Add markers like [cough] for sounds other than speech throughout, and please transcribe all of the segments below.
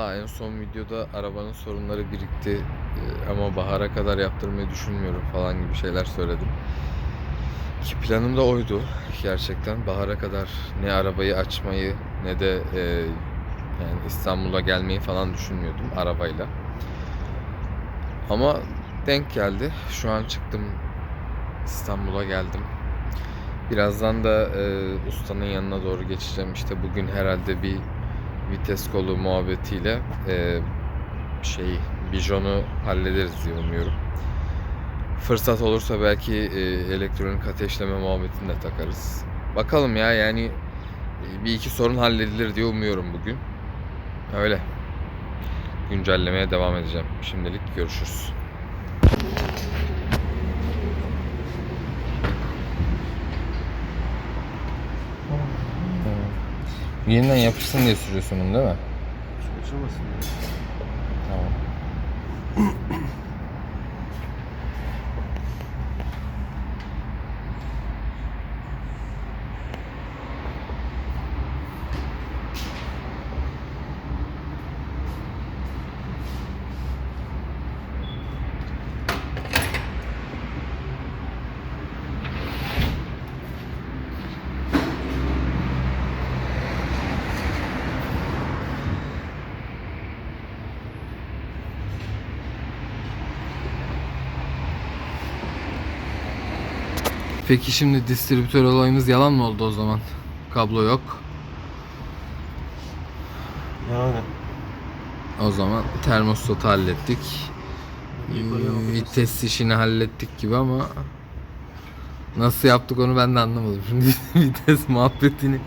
Valla en son videoda arabanın sorunları birikti Ee, ama bahara kadar yaptırmayı düşünmüyorum falan gibi şeyler söyledim. Ki planım da oydu gerçekten. Bahara kadar ne arabayı açmayı ne de e, yani İstanbul'a gelmeyi falan düşünmüyordum arabayla. Ama denk geldi. Şu an çıktım İstanbul'a geldim. Birazdan da e, ustanın yanına doğru geçeceğim. İşte bugün herhalde bir vites kolu muhabbetiyle e, şeyi bijonu hallederiz diye umuyorum. Fırsat olursa belki e, elektronik ateşleme muhabbetini de takarız. Bakalım ya yani e, bir iki sorun halledilir diye umuyorum bugün. Öyle. Güncellemeye devam edeceğim. Şimdilik görüşürüz. Yeniden yapışsın diye sürüyorsun bunu değil mi? Açılmasın ya. Peki şimdi distribütör olayımız yalan mı oldu o zaman? Kablo yok. Yani. O zaman termostatı hallettik. Vites işini hallettik gibi ama nasıl yaptık onu ben de anlamadım. [laughs] Şimdi vites muhabbetini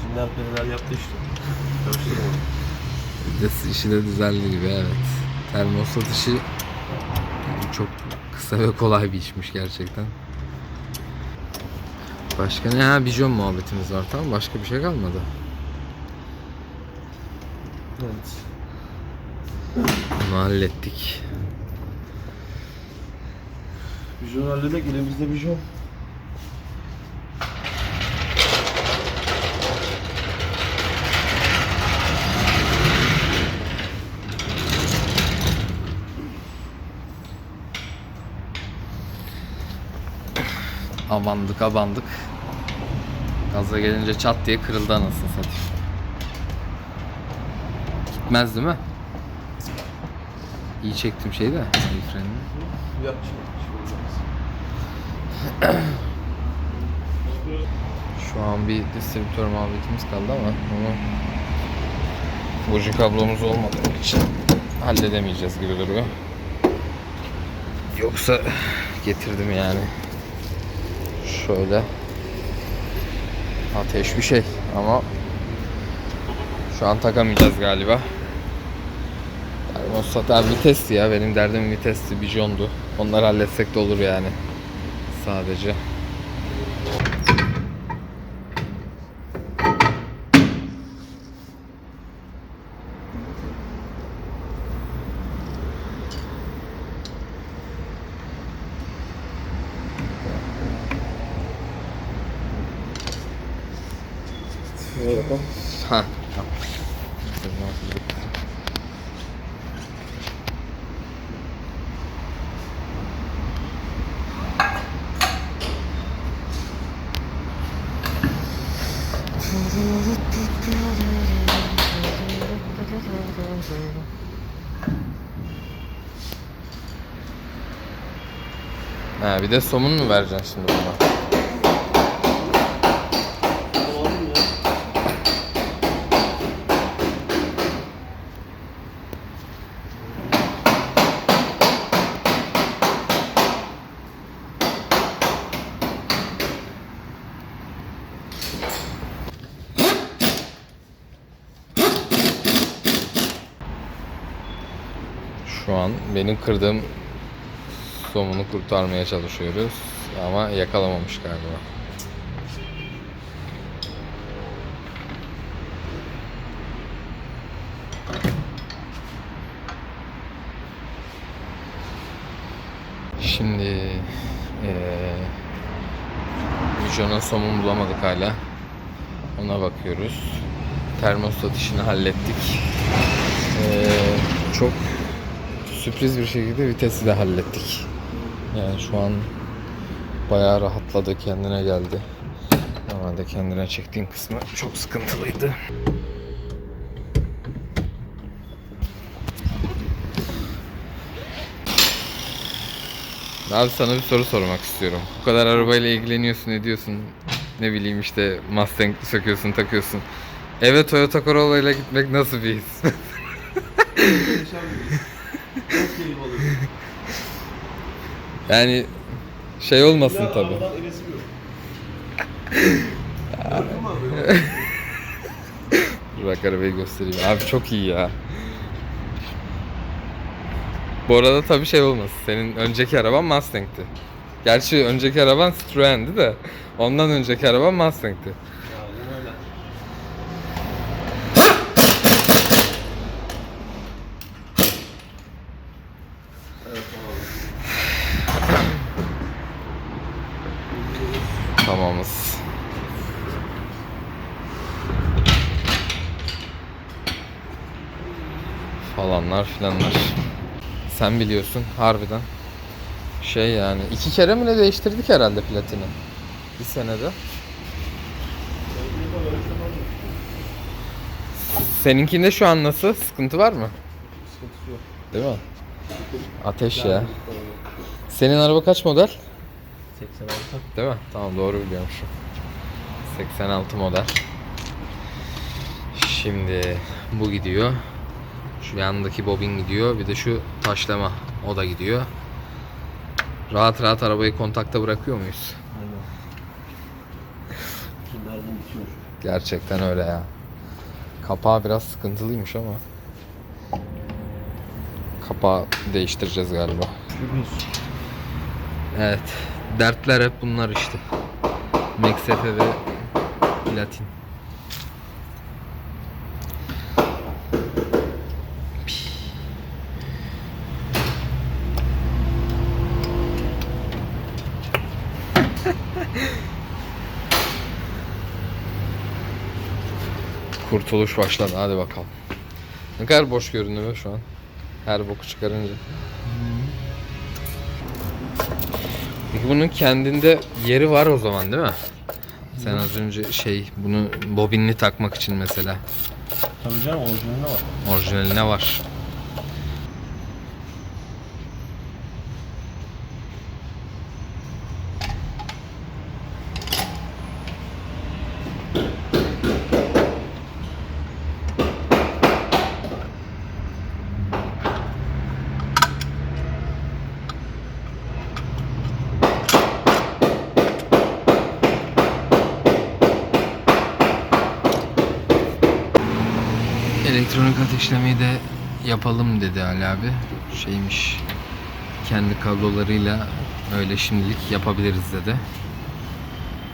Şimdi neler yaptı işte. [laughs] Vites işi de düzeldi gibi evet. Termostat işi yani çok kısa ve kolay bir işmiş gerçekten. Başka ne? Ha bijon muhabbetimiz var tamam başka bir şey kalmadı. Evet. Bunu hallettik. Bijon halledek elimizde bijon. Abandık abandık. Gaza gelince çat diye kırıldı anasını satayım. Gitmez değil mi? İyi çektim şeyi de. El frenini. Şimdi. Şu an bir distribütör muhabbetimiz kaldı ama onu buji kablomuz olmadığı için halledemeyeceğiz gibi duruyor. Yoksa getirdim yani. Şöyle ateş bir şey ama şu an takamayacağız galiba. Termostat abi ya benim derdim vitesti bijondu. Onları halletsek de olur yani. Sadece. Ne yapalım? Ha. Ha bir de somun mu vereceksin şimdi buna? Alalım ya. Şu an benim kırdığım somunu kurtarmaya çalışıyoruz ama yakalamamış galiba. Şimdi eee Vision'un somunu bulamadık hala. Ona bakıyoruz. termostat işini hallettik. Ee, çok sürpriz bir şekilde vitesi de hallettik. Yani şu an bayağı rahatladı, kendine geldi. Normalde kendine çektiğin kısmı çok sıkıntılıydı. Abi sana bir soru sormak istiyorum. Bu kadar arabayla ilgileniyorsun, ediyorsun. Ne bileyim işte Mustang söküyorsun, takıyorsun. Eve Toyota Corolla ile gitmek nasıl bir his? [laughs] Muhteşem bir his. Çok keyif alıyorum. [laughs] yani şey olmasın tabi. [laughs] Dur bak arabayı göstereyim. Abi çok iyi ya. Bu arada tabii şey olmaz. Senin önceki araban Mustang'ti. Gerçi önceki araban Citroen'di de ondan önceki araban Mustang'ti. Aynen öyle. Evet abi. Tamamız. Filanlar. Sen biliyorsun harbiden. Şey yani iki kere mi ne değiştirdik herhalde platini? Bir senede. Seninkinde şu an nasıl? Sıkıntı var mı? Sıkıntısı yok. Değil mi? Ateş ya. Senin araba kaç model? 86. Değil mi? Tamam doğru biliyormuşum. 86 model. Şimdi bu gidiyor. Şu yandaki bobin gidiyor. Bir de şu taşlama. O da gidiyor. Rahat rahat arabayı kontakta bırakıyor muyuz? Aynen. Gerçekten öyle ya. Kapağı biraz sıkıntılıymış ama. Kapağı değiştireceğiz galiba. Evet. Dertler hep bunlar işte. MXF ve Platin. Kurtuluş başladı. Hadi bakalım. Ne kadar boş görünüyor şu an. Her boku çıkarınca. Peki bunun kendinde yeri var o zaman değil mi? Sen az önce şey bunu bobinli takmak için mesela Tabii canım orijinalinde var. orijinaline var. Elektronik ateşlemeyi de yapalım dedi Ali abi. Şeymiş kendi kablolarıyla öyle şimdilik yapabiliriz dedi.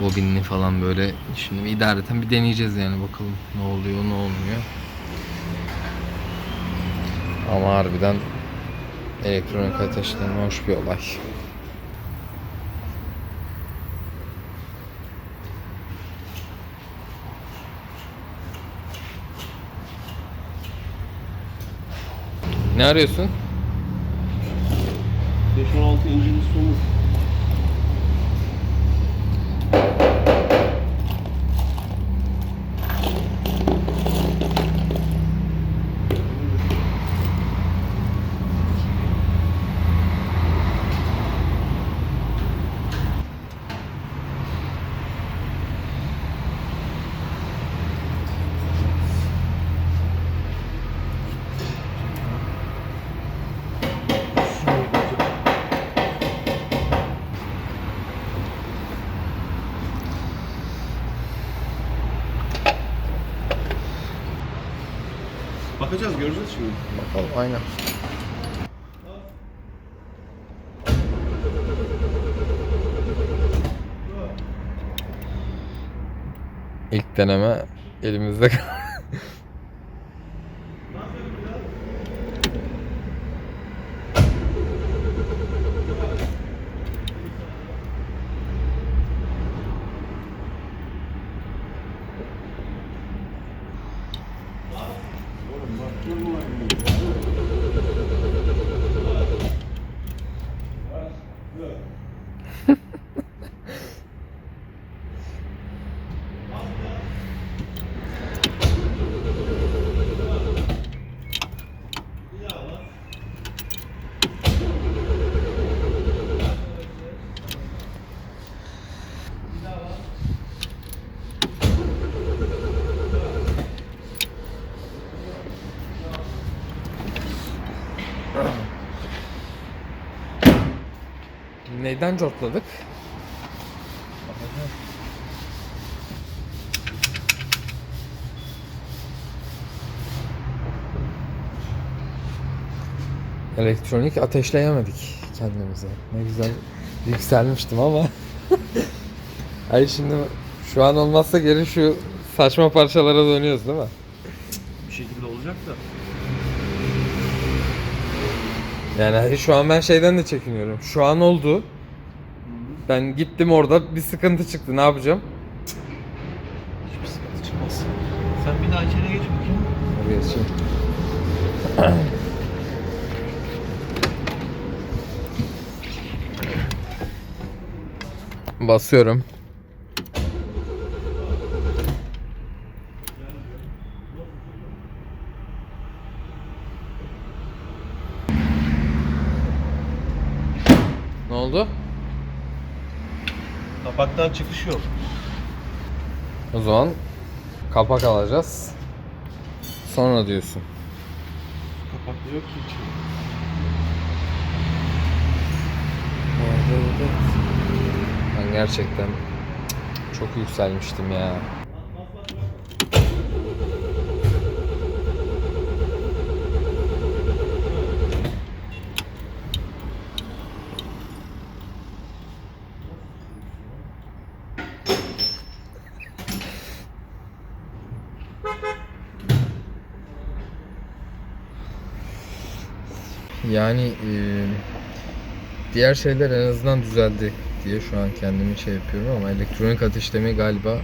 Bobinli falan böyle şimdi idareten bir deneyeceğiz yani bakalım ne oluyor ne olmuyor. Ama harbiden elektronik ateşleme hoş bir olay. Ne arıyorsun? 516 incinin sonu. Bakacağız, göreceğiz şimdi. Bakalım aynen. İlk deneme elimizde kal- Neyden cortladık? Elektronik ateşleyemedik kendimize. Ne güzel yükselmiştim ama. [laughs] Ay şimdi şu an olmazsa geri şu saçma parçalara dönüyoruz değil mi? Bir şekilde olacak da. Yani şu an ben şeyden de çekiniyorum. Şu an oldu. Ben gittim orada bir sıkıntı çıktı. Ne yapacağım? Hiçbir sıkıntı çıkmaz. Sen bir daha içeri geç bakayım. Hadi geçeyim. Basıyorum. Ne oldu? Kapaktan çıkış yok. O zaman kapak alacağız. Sonra diyorsun. Kapakta yok ki hiç. Ben gerçekten çok yükselmiştim ya. Yani eee, diğer şeyler en azından düzeldi diye şu an kendimi şey yapıyorum ama elektronik ateşlemeyi galiba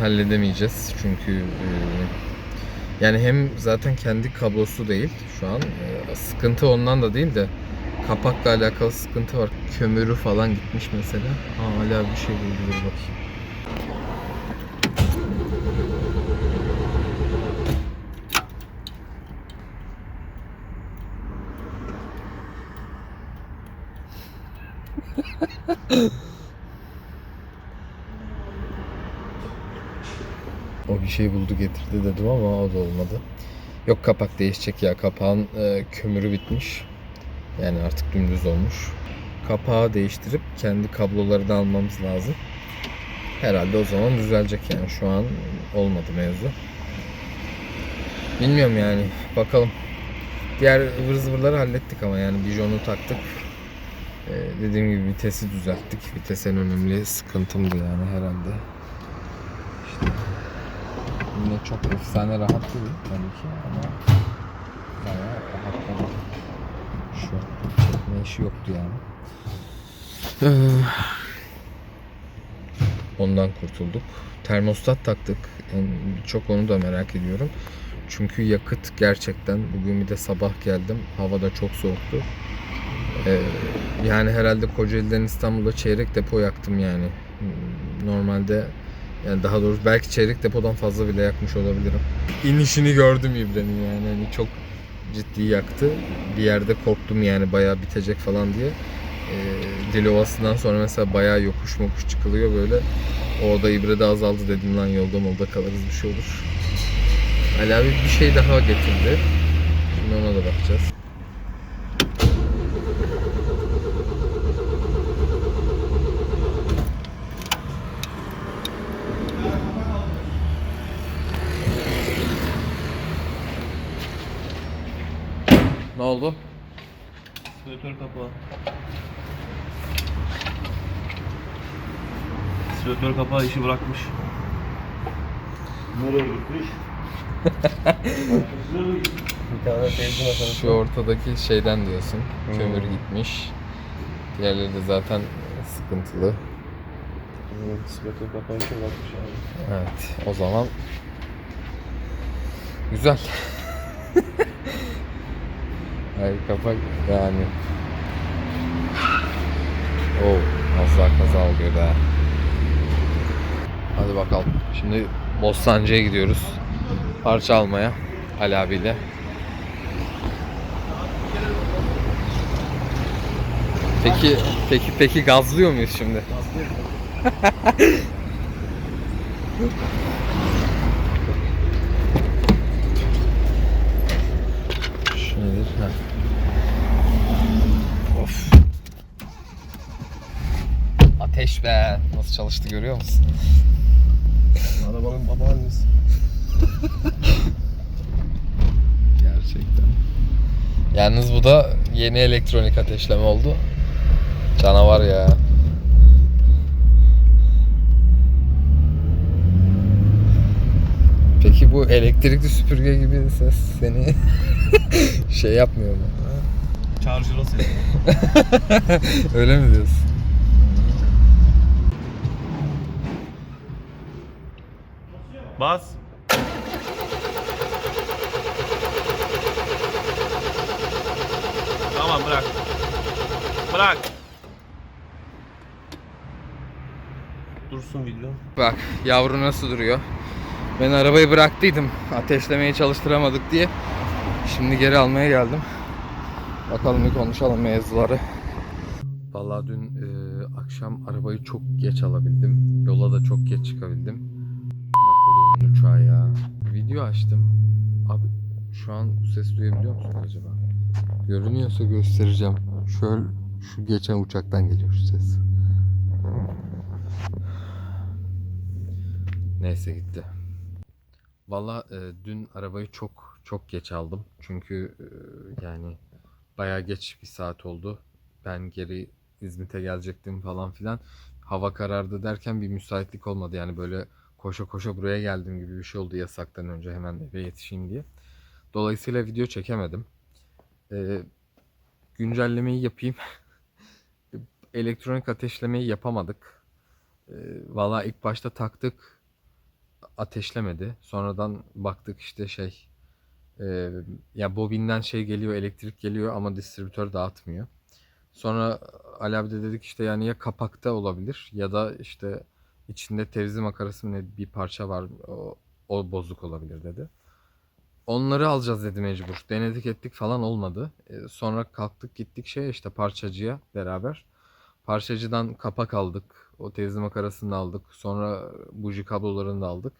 halledemeyeceğiz. Çünkü eee, yani hem zaten kendi kablosu değil şu an eee, sıkıntı ondan da değil de kapakla alakalı sıkıntı var. Kömürü falan gitmiş mesela. Aa, hala bir şey buldu dur bakayım şey buldu getirdi dedim ama o da olmadı. Yok kapak değişecek ya. Kapağın e, kömürü bitmiş. Yani artık dümdüz olmuş. Kapağı değiştirip kendi kablolarını almamız lazım. Herhalde o zaman düzelecek yani. Şu an olmadı mevzu. Bilmiyorum yani. Bakalım. Diğer ıvır zıvırları hallettik ama yani bijonu taktık. Ee, dediğim gibi vitesi düzelttik. Vites en önemli sıkıntımdı yani herhalde. İşte Yine çok efsane rahat değil tabii ki ama bayağı rahatladım. Şu çekme işi yoktu yani. Ee, Ondan kurtulduk. Termostat taktık. En, çok onu da merak ediyorum. Çünkü yakıt gerçekten bugün bir de sabah geldim. Hava da çok soğuktu. Ee, yani herhalde Kocaeli'den İstanbul'a çeyrek depo yaktım yani. Normalde yani daha doğrusu belki çeyrek depodan fazla bile yakmış olabilirim. İnişini gördüm İbre'nin yani. Hani çok ciddi yaktı. Bir yerde korktum yani bayağı bitecek falan diye. Ee, Dilovası'ndan sonra mesela bayağı yokuş mokuş çıkılıyor böyle. O da İbre'de azaldı dedim lan yolda molda kalırız bir şey olur. Ali abi bir şey daha getirdi. Şimdi ona da bakacağız. Ne oldu? Silatör kapağı. Silatör kapağı işi bırakmış. Nereye gitmiş? [laughs] Bir tane teyze Şu ortadaki şeyden diyorsun. Kömür gitmiş. Diğerleri de zaten sıkıntılı. Silatör kapağı işi bırakmış abi. Evet, o zaman güzel. [laughs] Hayır kapak yani. Oo, az daha kaza oluyor be. Hadi bakalım. Şimdi Bostancı'ya gidiyoruz. Parça almaya Ali abiyle. Peki peki peki gazlıyor muyuz şimdi? Şu [laughs] Ateş be. Nasıl çalıştı görüyor musun? Arabanın babaannesi. [laughs] Gerçekten. Yalnız bu da yeni elektronik ateşleme oldu. Canavar ya. Peki bu elektrikli süpürge gibi ses seni [laughs] şey yapmıyor mu? Charger'la sesi. [laughs] Öyle mi diyorsun? Bas. Tamam bırak. Bırak. Dursun video. Bak yavru nasıl duruyor. Ben arabayı bıraktıydım. Ateşlemeye çalıştıramadık diye. Şimdi geri almaya geldim. Bakalım bir konuşalım mevzuları. Vallahi dün e, akşam arabayı çok geç alabildim. Yola da çok geç çıkabildim. Uçağı ya. Video açtım. Abi şu an bu ses duyabiliyor musun acaba? Görünüyorsa göstereceğim. Şöyle şu geçen uçaktan geliyor şu ses. Neyse gitti. Valla e, dün arabayı çok çok geç aldım. Çünkü e, yani bayağı geç bir saat oldu. Ben geri İzmit'e gelecektim falan filan. Hava karardı derken bir müsaitlik olmadı. Yani böyle koşa koşa buraya geldim gibi bir şey oldu yasaktan önce hemen eve yetişeyim diye. Dolayısıyla video çekemedim. E, güncellemeyi yapayım. [laughs] Elektronik ateşlemeyi yapamadık. E, Valla ilk başta taktık ateşlemedi. Sonradan baktık işte şey e, ya bobinden şey geliyor elektrik geliyor ama distribütör dağıtmıyor. Sonra Ali abi de dedik işte yani ya kapakta olabilir ya da işte içinde tevzi makarası mı ne bir parça var o, o bozuk olabilir dedi. Onları alacağız dedi mecbur. Denedik ettik falan olmadı. E, sonra kalktık gittik şey işte parçacıya beraber. Parçacıdan kapak aldık. O tevzi makarasını aldık. Sonra buji kablolarını da aldık.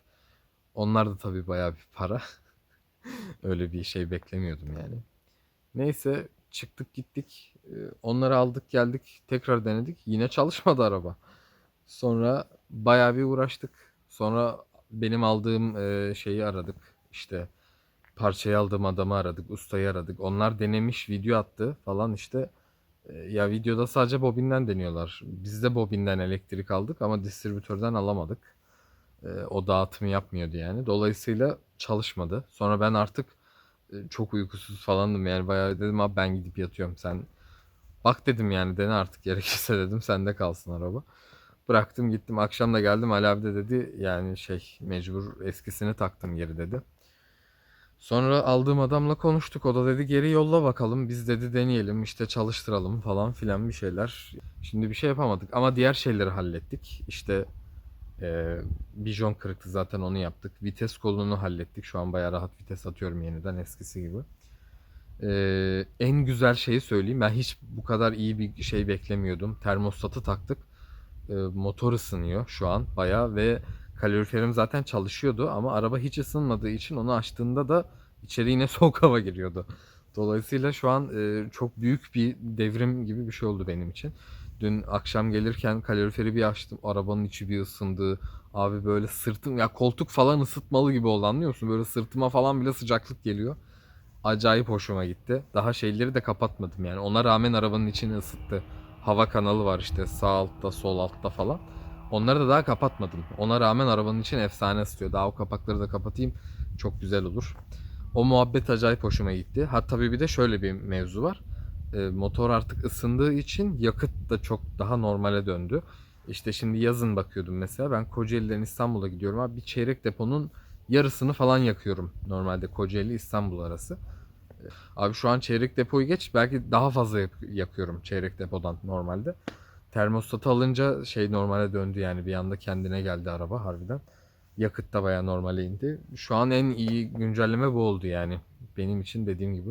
Onlar da tabii bayağı bir para. [laughs] Öyle bir şey beklemiyordum yani. Neyse çıktık gittik. Ee, Onları aldık geldik. Tekrar denedik. Yine çalışmadı araba. Sonra bayağı bir uğraştık. Sonra benim aldığım e, şeyi aradık. İşte parçayı aldığım adamı aradık. Ustayı aradık. Onlar denemiş video attı falan işte. E, Ya videoda sadece bobinden deniyorlar. Biz de bobinden elektrik aldık ama distribütörden alamadık. E, o dağıtımı yapmıyordu yani. Dolayısıyla çalışmadı. Sonra ben artık e, çok uykusuz falandım yani bayağı dedim abi ben gidip yatıyorum sen bak dedim yani dene artık gerekirse [laughs] dedim sende kalsın araba. Bıraktım gittim akşam da geldim Ali abi de dedi yani şey mecbur eskisini taktım geri dedi. Sonra aldığım adamla konuştuk. O da dedi geri yolla bakalım. Biz dedi deneyelim işte çalıştıralım falan filan bir şeyler. Şimdi bir şey yapamadık ama diğer şeyleri hallettik. İşte ee, bijon kırıktı zaten onu yaptık. Vites kolunu hallettik. Şu an bayağı rahat vites atıyorum yeniden eskisi gibi. Ee, en güzel şeyi söyleyeyim. Ben hiç bu kadar iyi bir şey beklemiyordum. Termostatı taktık. Ee, motor ısınıyor şu an bayağı ve kaloriferim zaten çalışıyordu ama araba hiç ısınmadığı için onu açtığında da içeri yine [laughs] soğuk hava giriyordu. Dolayısıyla şu an e, çok büyük bir devrim gibi bir şey oldu benim için. Dün akşam gelirken kaloriferi bir açtım. Arabanın içi bir ısındı. Abi böyle sırtım ya koltuk falan ısıtmalı gibi oldu anlıyor musun? Böyle sırtıma falan bile sıcaklık geliyor. Acayip hoşuma gitti. Daha şeyleri de kapatmadım yani. Ona rağmen arabanın içini ısıttı. Hava kanalı var işte sağ altta sol altta falan. Onları da daha kapatmadım. Ona rağmen arabanın için efsane ısıtıyor. Daha o kapakları da kapatayım. Çok güzel olur. O muhabbet acayip hoşuma gitti. Ha tabii bir de şöyle bir mevzu var. E, motor artık ısındığı için yakıt da çok daha normale döndü. İşte şimdi yazın bakıyordum mesela ben Kocaeli'den İstanbul'a gidiyorum abi bir çeyrek deponun yarısını falan yakıyorum normalde Kocaeli İstanbul arası. Abi şu an çeyrek depoyu geç belki daha fazla yak- yakıyorum çeyrek depodan normalde. Termostatı alınca şey normale döndü yani bir anda kendine geldi araba harbiden. Yakıt da bayağı normale indi. Şu an en iyi güncelleme bu oldu yani. Benim için dediğim gibi.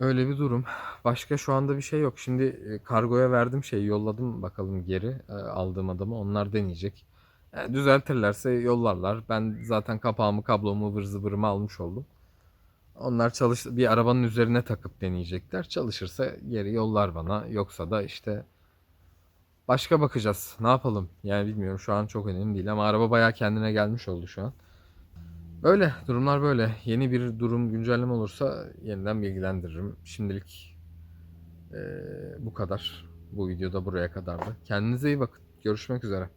Öyle bir durum. Başka şu anda bir şey yok. Şimdi e, kargoya verdim şeyi yolladım bakalım geri e, aldığım adamı. Onlar deneyecek. E, düzeltirlerse yollarlar. Ben zaten kapağımı, kablomu, ıvır zıvırımı almış oldum. Onlar çalış bir arabanın üzerine takıp deneyecekler. Çalışırsa geri yollar bana. Yoksa da işte başka bakacağız. Ne yapalım? Yani bilmiyorum şu an çok önemli değil ama araba bayağı kendine gelmiş oldu şu an. Böyle durumlar böyle. Yeni bir durum güncelleme olursa yeniden bilgilendiririm. Şimdilik eee, bu kadar. Bu videoda buraya kadardı. Kendinize iyi bakın. Görüşmek üzere.